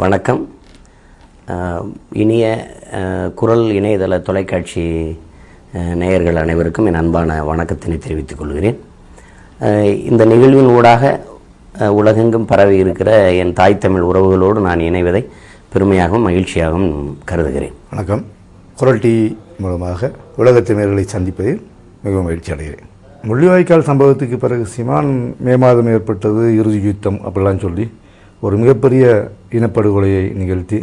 வணக்கம். இனிய குரல் இணையதள தொலைக்காட்சி நேயர்கள் அனைவருக்கும் என் அன்பான வணக்கத்தினை தெரிவித்துக் கொள்கிறேன். இந்த நிகழ்வின் ஊடாக உலகெங்கும் பரவி இருக்கிற என் தாய் தமிழ் உறவுகளோடு நான் இணைவதை பெருமையாகவும் மகிழ்ச்சியாகவும் கருதுகிறேன். வணக்கம். குரல் டி மூலமாக உலகத் தமிழர்களை சந்திப்பதில் மிகவும் மகிழ்ச்சி அடைகிறேன். முள்ளிவாய்க்கால் சம்பவத்துக்கு பிறகு சிமான் மே மாதம் ஏற்பட்டது இறுதி யுத்தம் அப்படிலாம் சொல்லி ஒரு மிகப்பெரிய இனப்படுகொலையை நிகழ்த்தி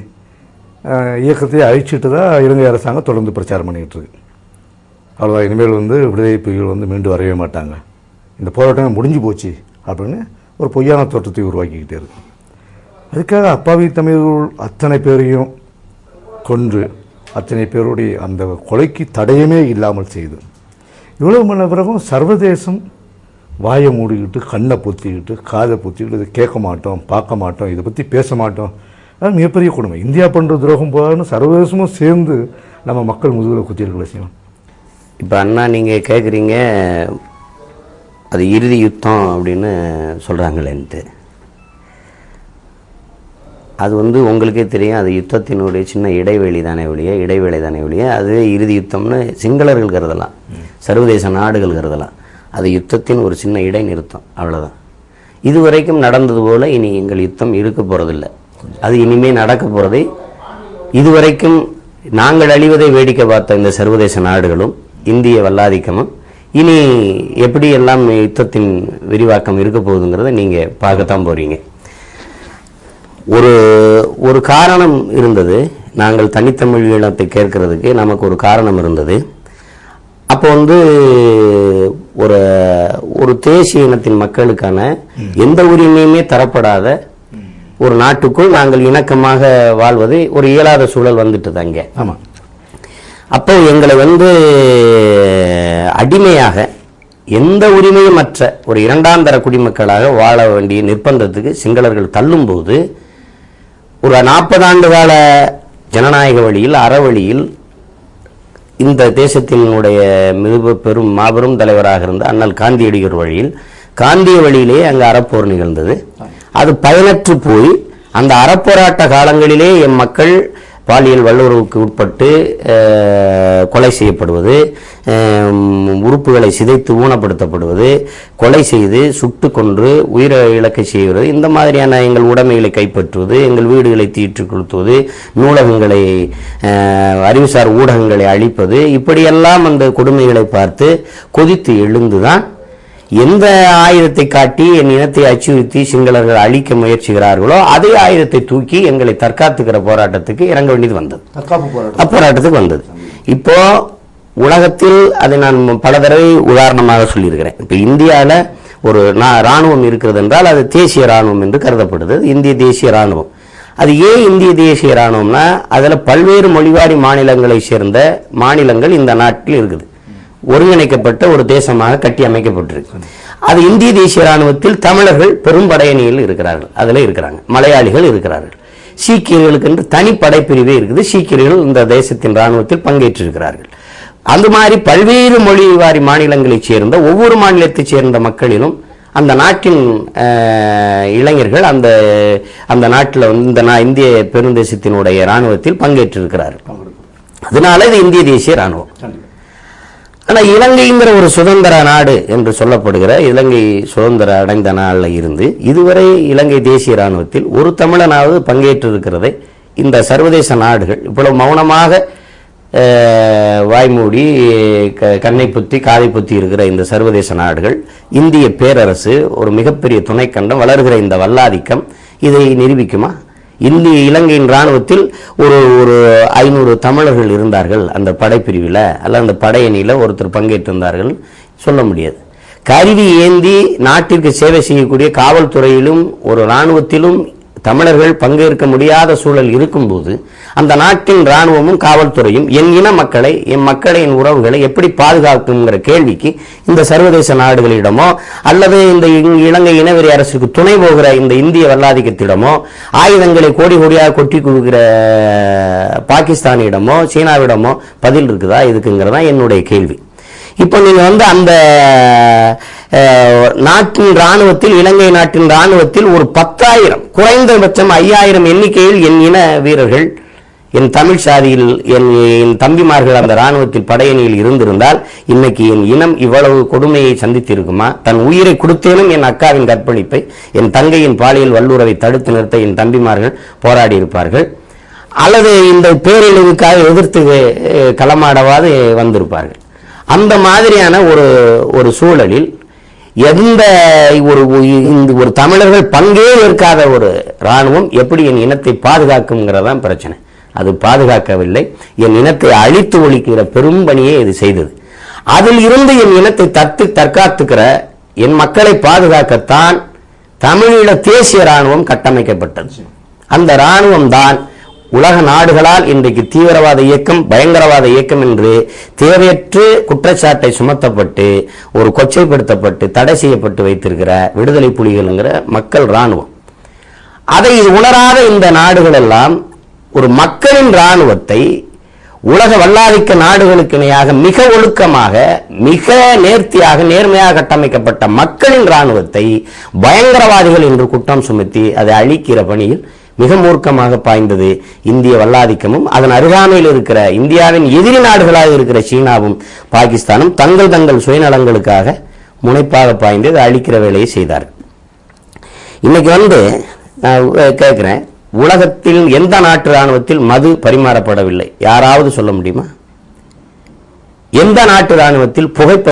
இயக்கத்தை அழிச்சிட்டு தான் இலங்கை அரசாங்கம் தொடர்ந்து பிரச்சாரம் பண்ணிக்கிட்டு இருக்கு அவ்வளோதான் இனிமேல் வந்து விடுதலை புலிகள் வந்து மீண்டும் வரவே மாட்டாங்க. இந்த போராட்டம் முடிஞ்சு போச்சு அப்படின்னு ஒரு பொய்யான தோற்றத்தை உருவாக்கிக்கிட்டே இருக்கு. அதுக்காக அப்பாவி தமிழர்கள் அத்தனை பேரையும் கொன்று அத்தனை பேருடைய அந்த கொலைக்கு தடையமே இல்லாமல் செய்து இவ்வளவு பண்ண பிறகும் சர்வதேசம் வாயை மூடிக்கிட்டு கண்ணை பொத்திக்கிட்டு காதை பொத்திக்கிட்டு இதை கேட்க மாட்டோம் பார்க்க மாட்டோம் இதை பற்றி பேச மாட்டோம். அது மிகப்பெரிய கொடுமை. இந்தியா பண்ணுற துரோகம் போகாதுன்னு சர்வதேசமும் சேர்ந்து நம்ம மக்கள் முதுகில் குத்தியிருக்கல செய்யணும். இப்போ அண்ணா நீங்கள் கேட்குறீங்க அது இறுதி யுத்தம் அப்படின்னு சொல்கிறாங்களேன்ட்டு அது வந்து உங்களுக்கே தெரியும் அது யுத்தத்தினுடைய சின்ன இடைவெளி தானே ஒழிய இடைவேளை தானே ஒழிய அது இறுதி யுத்தம்னு சிங்களர்கள் கருதலாம். சர்வதேச நாடுகள் கருதலாம். அது யுத்தத்தின் ஒரு சின்ன இடைநிறுத்தம் அவ்வளோதான் இதுவரைக்கும் நடந்தது போல் இனி எங்கள் யுத்தம் இருக்க போகிறதில்ல அது இனிமேல் நடக்க போறதை இதுவரைக்கும் நாங்கள் அழிவதை வேடிக்கை பார்த்த இந்த சர்வதேச நாடுகளும் இந்திய வல்லாதிக்கமும் இனி எப்படி எல்லாம் யுத்தத்தின் விரிவாக்கம் இருக்க போகுதுங்கிறத நீங்கள் பார்க்கத்தான் போகிறீங்க ஒரு ஒரு காரணம் இருந்தது. நாங்கள் தனித்தமிழ் ஈழத்தை கேட்கறதுக்கு நமக்கு ஒரு காரணம் இருந்தது. அப்போ வந்து ஒரு ஒரு தேசிய இனத்தின் மக்களுக்கான எந்த உரிமையுமே தரப்படாத ஒரு நாட்டுக்குள் நாங்கள் இணக்கமாக வாழ்வது ஒரு இயலாத சூழல் வந்துட்டது அங்கே. ஆமாம் அப்போ எங்களை வந்து அடிமையாக எந்த உரிமையும் மற்ற ஒரு இரண்டாம் தர குடிமக்களாக வாழ வேண்டிய நிர்பந்தத்துக்கு சிங்களர்கள் தள்ளும்போது ஒரு நாற்பது ஆண்டு கால ஜனநாயக வழியில் அறவழியில் இந்த தேசத்தினுடைய மிக பெரும் மாபெரும் தலைவராக இருந்த அண்ணல் காந்தியடிகள் வழியில் காந்திய வழியிலே அங்கே அறப்போர் நிகழ்ந்தது. அது பயனற்று போய் அந்த அறப்போராட்ட காலங்களிலே எம் மக்கள் பாலியல் வல்லுறவுக்கு உட்பட்டு கொலை செய்யப்படுவது உறுப்புகளை சிதைத்து ஊனப்படுத்தப்படுவது கொலை செய்து சுட்டு கொன்று உயிரை இழக்க செய்வது இந்த மாதிரியான எங்கள் உடைமைகளை கைப்பற்றுவது எங்கள் வீடுகளை தீற்று கொளுத்துவது நூலகங்களை அறிவுசார் ஊடகங்களை அழிப்பது இப்படியெல்லாம் அந்த கொடுமைகளை பார்த்து கொதித்து எழுந்துதான் எந்த ஆயுதத்தை காட்டி என் இனத்தை அச்சுறுத்தி சிங்களர்கள் அழிக்க முயற்சிக்கிறார்களோ அதே ஆயுதத்தை தூக்கி எங்களை தற்காத்துக்கிற போராட்டத்துக்கு இறங்க வேண்டியது வந்தது. அப்போராட்டத்துக்கு வந்தது. இப்போ உலகத்தில் அதை நான் பல தடவை உதாரணமாக சொல்லியிருக்கிறேன். இப்போ இந்தியாவில் ஒரு நா- ராணுவம் இருக்கிறது என்றால் அது தேசிய ராணுவம் என்று கருதப்படுது. இந்திய தேசிய ராணுவம் அது ஏன் இந்திய தேசிய ராணுவம்னா அதில் பல்வேறு மொழிவாரி மாநிலங்களை சேர்ந்த மாநிலங்கள் இந்த நாட்டில் இருக்குது. ஒருங்கிணைக்கப்பட்ட ஒரு தேசமாக கட்டி அமைக்கப்பட்டிருக்கு. அது இந்திய தேசிய ராணுவத்தில் தமிழர்கள் பெரும்படையணியில் இருக்கிறார்கள். அதில் இருக்கிறாங்க. மலையாளிகள் இருக்கிறார்கள். சீக்கியர்களுக்கு என்று தனி படைப்பிரிவே இருக்குது. சீக்கியர்கள் இந்த தேசத்தின் இராணுவத்தில் பங்கேற்றிருக்கிறார்கள். அந்த மாதிரி பல்வேறு மொழி வாரி மாநிலங்களைச் சேர்ந்த ஒவ்வொரு மாநிலத்தைச் சேர்ந்த மக்களிலும் அந்த நாட்டின் இளைஞர்கள் அந்த அந்த நாட்டில் வந்து இந்த நான் இந்திய பெருந்தேசத்தினுடைய ராணுவத்தில் பங்கேற்றிருக்கிறார்கள். அதனால இது இந்திய தேசிய ராணுவம் ஆனால் இலங்கைங்கிற ஒரு சுதந்திர நாடு என்று சொல்லப்படுகிற இலங்கை சுதந்திர அடைந்த நாளில் இருந்து இதுவரை இலங்கை தேசிய ராணுவத்தில் ஒரு தமிழனாவது பங்கேற்றிருக்கிறதை இந்த சர்வதேச நாடுகள் இவ்வளவு மௌனமாக வாய்மூடி க- கண்ணை புத்தி காதை புத்தி இருக்கிற இந்த சர்வதேச நாடுகள் இந்திய பேரரசு ஒரு மிகப்பெரிய துணைக்கண்டம் வளர்கிற இந்த வல்லாதிக்கம் இதை நிரூபிக்குமா? இந்திய இலங்கையின் இராணுவத்தில் ஒரு ஒரு ஐநூறு தமிழர்கள் இருந்தார்கள் அந்த படைப்பிரிவில். அல்ல அந்த படையணியில் ஒருத்தர் பங்கேற்றிருந்தார்கள். சொல்ல முடியாது. கருவி ஏந்தி நாட்டிற்கு சேவை செய்யக்கூடிய காவல்துறையிலும் ஒரு இராணுவத்திலும் தமிழர்கள் பங்கேற்க முடியாத சூழல் இருக்கும்போது அந்த நாட்டின் ராணுவமும் காவல்துறையும் என் இன மக்களை என் மக்களின் உறவுகளை எப்படி பாதுகாக்குங்கிற கேள்விக்கு இந்த சர்வதேச நாடுகளிடமோ அல்லது இந்த இங்- இலங்கை இனவெறி அரசுக்கு துணை போகிற இந்த இந்திய வல்லாதிக்கத்திடமோ ஆயுதங்களை கோடி கோடியாக கொட்டி கொடுக்கிற பாகிஸ்தானிடமோ சீனாவிடமோ பதில் இருக்குதா இதுக்குங்கிறதா என்னுடைய கேள்வி. இப்போ நீங்கள் வந்து அந்த நாட்டின் ராணுவத்தில் இலங்கை நாட்டின் ராணுவத்தில் ஒரு பத்தாயிரம் குறைந்தபட்சம் ஐயாயிரம் எண்ணிக்கையில் என் இன வீரர்கள் என் தமிழ் சாதியில் என் என் தம்பிமார்கள் அந்த இராணுவத்தில் படையணியில் இருந்திருந்தால் இன்னைக்கு என் இனம் இவ்வளவு கொடுமையை சந்தித்திருக்குமா? தன் உயிரை கொடுத்தேனும் என் அக்காவின் கற்பழிப்பை என் தங்கையின் பாலியல் வல்லுறவை தடுத்து நிறுத்த என் தம்பிமார்கள் போராடி இருப்பார்கள் அல்லது இந்த பேரழிவுக்காக எதிர்த்து களமாடவாது வந்திருப்பார்கள். அந்த மாதிரியான ஒரு ஒரு சூழலில் எந்த ஒரு இந்த ஒரு தமிழர்கள் பங்கே இருக்காத ஒரு ராணுவம் எப்படி என் இனத்தை பாதுகாக்குங்கிறதான் பிரச்சனை. அது பாதுகாக்கவில்லை. என் இனத்தை அழித்து ஒழிக்கிற பெரும்பணியை இது செய்தது. அதில் இருந்து என் இனத்தை தத்து தற்காத்துக்கிற என் மக்களை பாதுகாக்கத்தான் தமிழீழ தேசிய ராணுவம் கட்டமைக்கப்பட்டது. அந்த ராணுவம் தான் உலக நாடுகளால் இன்றைக்கு தீவிரவாத இயக்கம் பயங்கரவாத இயக்கம் என்று தேவையற்று குற்றச்சாட்டை சுமத்தப்பட்டு ஒரு கொச்சைப்படுத்தப்பட்டு தடை செய்யப்பட்டு வைத்திருக்கிற விடுதலை புலிகள்ங்கிற மக்கள் ராணுவம் அதை உணராத இந்த நாடுகள் எல்லாம் ஒரு மக்களின் ராணுவத்தை உலக வல்லாதிக்க நாடுகளுக்கு இணையாக மிக ஒழுக்கமாக மிக நேர்த்தியாக நேர்மையாக கட்டமைக்கப்பட்ட மக்களின் ராணுவத்தை பயங்கரவாதிகள் என்று குற்றம் சுமத்தி அதை அழிக்கிற பணியில் மிக மூர்க்கமாக பாய்ந்தது இந்திய வல்லாதிக்கமும் அதன் அருகாமையில் இருக்கிற இந்தியாவின் எதிரி நாடுகளாக இருக்கிற சீனாவும் பாகிஸ்தானும் தங்கள் தங்கள் சுயநலங்களுக்காக முனைப்பாக பாய்ந்து அழிக்கிற வேலையை செய்தார்கள். இன்னைக்கு வந்து நான் கேட்குறேன் உலகத்தில் எந்த நாட்டு ராணுவத்தில் மது பரிமாறப்படவில்லை? யாராவது சொல்ல முடியுமா? எந்த நாட்டு ராணுவத்தில் புகைப்ப